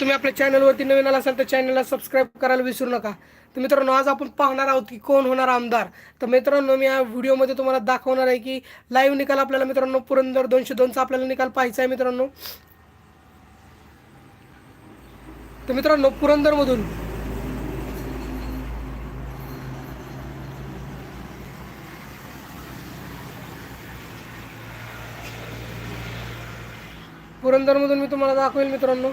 तुम्ही आपल्या चॅनलवरती नवीन आला असाल तर चॅनलला सबस्क्राईब करायला विसरू नका. तर मित्रांनो आज आपण पाहणार आहोत की कोण होणार आमदार. तर मित्रांनो मी या व्हिडिओमध्ये तुम्हाला दाखवणार आहे की लाईव्ह निकाल आपल्याला मित्रांनो पुरंदर दोनशे दोनचा आपल्याला निकाल पाहायचा आहे मित्रांनो. तर मित्रांनो पुरंदरमधून पुरंदरमधून मी तुम्हाला दाखवेल मित्रांनो.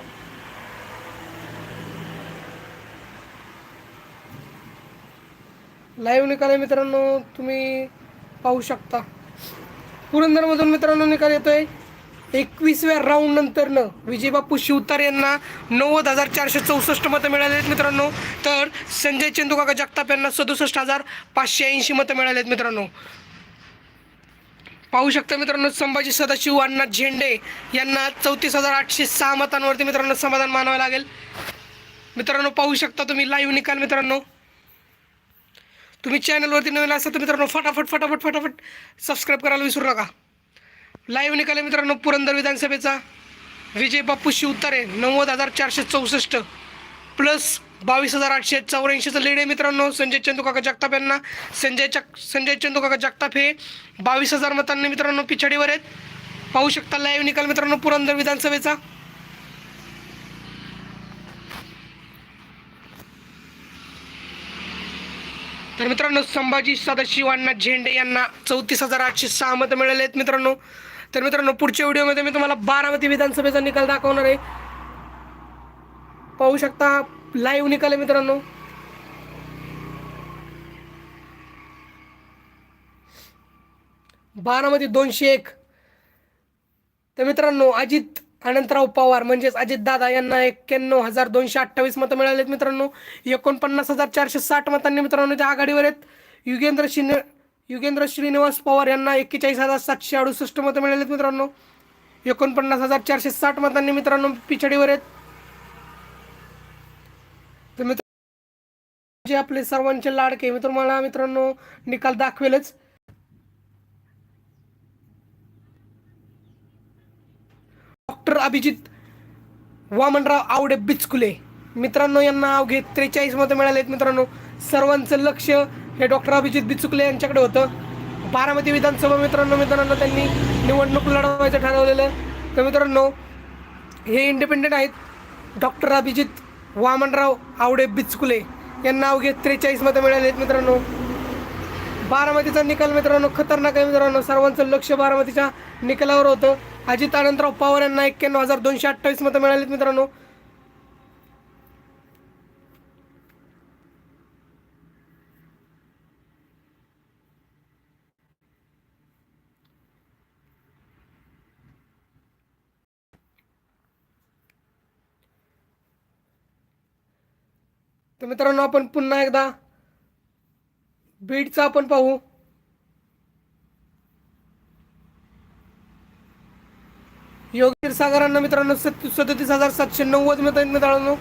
लाईव्ह निकाल आहे मित्रांनो तुम्ही पाहू शकता. पुरंदरमधून मित्रांनो निकाल येतोय. एकवीसव्या राऊंड नंतरनं विजयबापू शिवतार यांना नव्वद हजार चारशे चौसष्ट मतं मिळाले आहेत मित्रांनो. तर संजय चंदुकाका जगताप यांना सदुसष्ट हजार पाचशे ऐंशी मतं मिळाले आहेत मित्रांनो. पाहू शकता मित्रांनो संभाजी सदाशिव अण्णा झेंडे यांना चौतीस हजार आठशे सहा मतांवरती मित्रांनो समाधान मानावं लागेल. मित्रांनो पाहू शकता तुम्ही लाईव्ह निकाल मित्रांनो. तुम्ही चॅनलवरती नवीन असाल तर मित्रांनो फटाफट फटाफट फटाफट सबस्क्राईब करायला विसरू नका. लाईव्ह निकाल मित्रांनो पुरंदर विधानसभेचा. विजय बाप्पू शिवतारे नव्वद हजार चारशे चौसष्ट. प्लस बावीस हजार आठशे चौऱ्याऐंशीचं लीड आहे मित्रांनो संजय चंदुकाका जगताप यांना. संजय चक संजय चंदुकाका जगताप हे बावीस हजार मतांनी मित्रांनो पिछाडीवर आहेत. पाहू शकता लाईव्ह निकाल मित्रांनो पुरंदर विधानसभेचा. तर मित्रांनो संभाजी सदाशिवांना झेंडे यांना चौतीस हजार आठशे सहा मतं मिळाले आहेत मित्रांनो. तर मित्रांनो पुढच्या व्हिडिओमध्ये मी तुम्हाला बारामती विधानसभेचा निकाल दाखवणार आहे. पाहू शकता लाईव्ह निकाल आहे मित्रांनो. बारामती दोनशे एक. तर मित्रांनो अजित अनंतराव पवार म्हणजेच अजित दादा यांना एक्क्याण्णव हजार दोनशे अठ्ठावीस मतं मिळालेत मित्रांनो. एकोणपन्नास हजार चारशे साठ मतांनी मित्रांनो त्या आघाडीवर आहेत. युगेंद्र श्रीनि युगेंद्र श्रीनिवास पवार यांना एक्केचाळीस हजार सातशे अडुसष्ट मतं मिळालेत मित्रांनो. एकोणपन्नास हजार चारशे साठ मतांनी मित्रांनो पिछाडीवर आहेत. तर मित्र जे आपले सर्वांचे लाडके मी तुम्हाला मित्रांनो निकाल दाखवेलच. डॉक्टर अभिजित वामनराव आवडे बिचकुले. मित्रांनो यांना अवघे त्रेचाळीस मतं मिळाले आहेत मित्रांनो. सर्वांचं लक्ष हे डॉक्टर अभिजित बिचुकले यांच्याकडे होतं. बारामती विधानसभा मित्रांनो मित्रांनो त्यांनी निवडणूक लढवायचं ठरवलेलं. तर मित्रांनो हे इंडिपेंडेंट आहेत डॉक्टर अभिजित वामनराव आवडे बिचकुले. यांना अवघे त्रेचाळीस मतं मिळाले आहेत मित्रांनो. बारामतीचा निकाल मित्रांनो खतरनाक आहे मित्रांनो. सर्वांचं लक्ष बारामतीच्या निकालावर होतं. अजित आनंदराव पवार यांना एक्क्याण्णव हजार दोनशे अठ्ठावीस मतं मिळालीत मित्रांनो. तर मित्रांनो आपण पुन्हा एकदा बीडचा आपण पाहू. योगीर क्षीरसागरांना मित्रांनो सदतीस हजार सातशे नव्वद मत आहेत मित्रांनो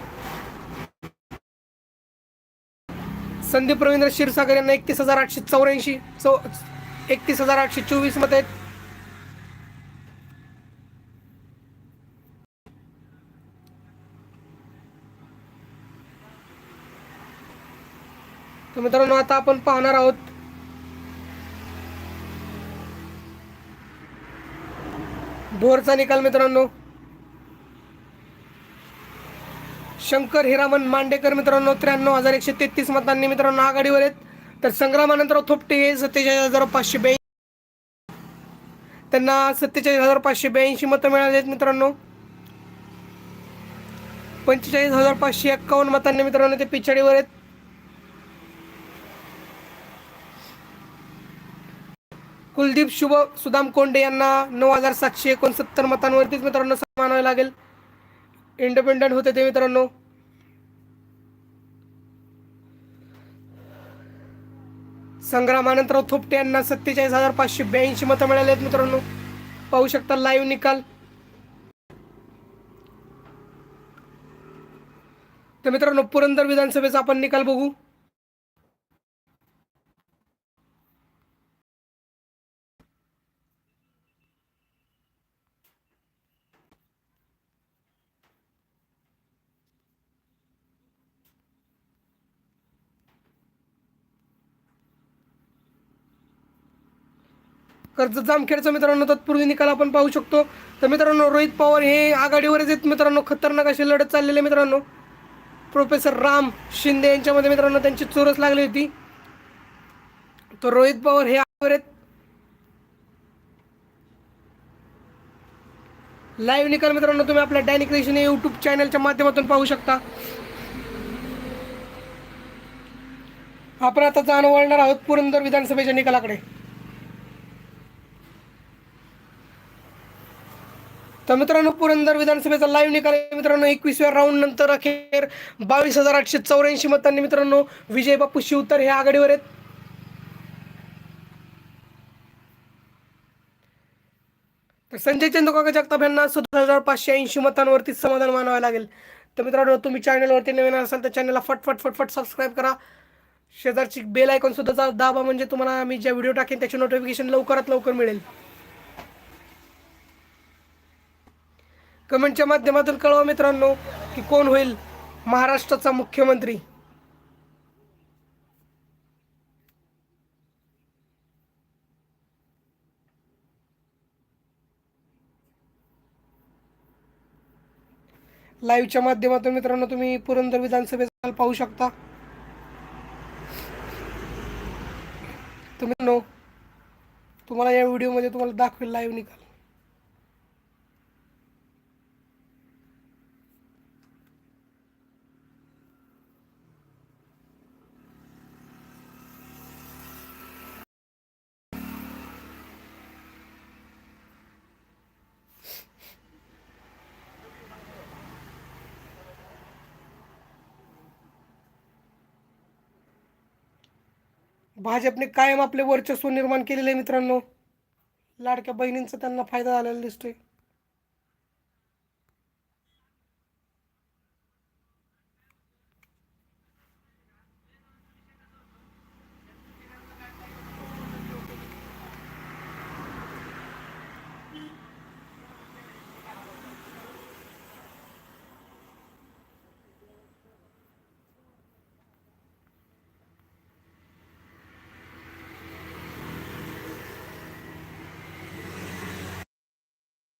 संदीप रवींद्र क्षीरसागर यांना एकतीस हजार आठशे चौऱ्याऐंशी चौ एकतीस हजार आठशे चोवीस मत आहेत. तर मित्रांनो आता आपण पाहणार आहोत. भोरचा निकाल मित्रांनो. शंकर हिरामन मांडेकर मित्रांनो त्र्याण्णव हजार एकशे तेहतीस मतांनी मित्रांनो आघाडीवर आहेत. तर संग्रामानंतर थोपटे हे सत्तेचाळीस हजार पाचशे ब्याऐंशी त्यांना सत्तेचाळीस हजार पाचशे ब्याऐंशी मतं मिळाली आहेत मित्रांनो. पंचेचाळीस हजार पाचशे एक्कावन्न मतांनी मित्रांनो ते पिछाडीवर आहेत. कुलदीप शुभ सुदाम कोंडे यांना नऊ हजार सातशे एकोणसत्तर मतांवरतीच मित्रांनो मानावे लागेल. इंडिपेंडंट होते ते मित्रांनो. संग्रामानंतराव थोपटे यांना सत्तेचाळीस हजार पाचशे ब्याऐंशी मतं मिळाली आहेत मित्रांनो. पाहू शकता लाईव्ह निकाल. तर मित्रांनो पुरंदर विधानसभेचा आपण निकाल बघू. कर्ज जामखेडचा मित्रांनो तत्पूर्वी निकाल आपण पाहू शकतो. तर मित्रांनो रोहित पवार हे आघाडीवरच आहेत मित्रांनो खतरनाक अशी लढत चाललेली मित्रांनो. प्रोफेसर राम शिंदे यांच्यामध्ये मित्रांनो त्यांची चोरस लागली होती. तर रोहित पवार हे आघाडीवर आहेत. लाईव्ह निकाल मित्रांनो तुम्ही आपल्या डॅनिक क्रिएशन यूट्यूब चॅनलच्या माध्यमातून पाहू शकता. आपण आता जाणं आहोत पुरंदर विधानसभेच्या निकालाकडे. तर मित्रांनो पुरंदर विधानसभेचा लाईव्ह निकाल मित्रांनो एकवीसव्या राऊंड नंतर अखेर बावीस हजार आठशे चौऱ्याऐंशी मतांनी मित्रांनो विजय बापू शिवतर हे आघाडीवर आहेत. तर संजय चंद्रकाका जगताप यांना सतरा हजार पाचशे ऐंशी मतांवरती समाधान मानावं लागेल. तर मित्रांनो तुम्ही चॅनलवरती नवीन असाल तर चॅनलला फटफट फटफट सबस्क्राईब करा. शेजारची बेल आयकॉन सुद्धा दाबा म्हणजे तुम्हाला मी ज्या व्हिडिओ टाकेन त्याची नोटिफिकेशन लवकरात लवकर मिळेल. कमेंटच्या माध्यमातून कळवा मित्रांनो की कोण होईल महाराष्ट्राचा मुख्यमंत्री. लाईव्हच्या माध्यमातून मित्रांनो तुम्ही पुरंदर विधानसभेचा पाहू शकता. तुम्ही तुम्हाला या व्हिडिओमध्ये तुम्हाला दाखवेल लाईव्ह निकाल. भाजपने कायम आपले वर्चस्व निर्माण केलेलं आहे मित्रांनो. लाडक्या बहिणींचा त्यांना फायदा झालेला दिसतोय.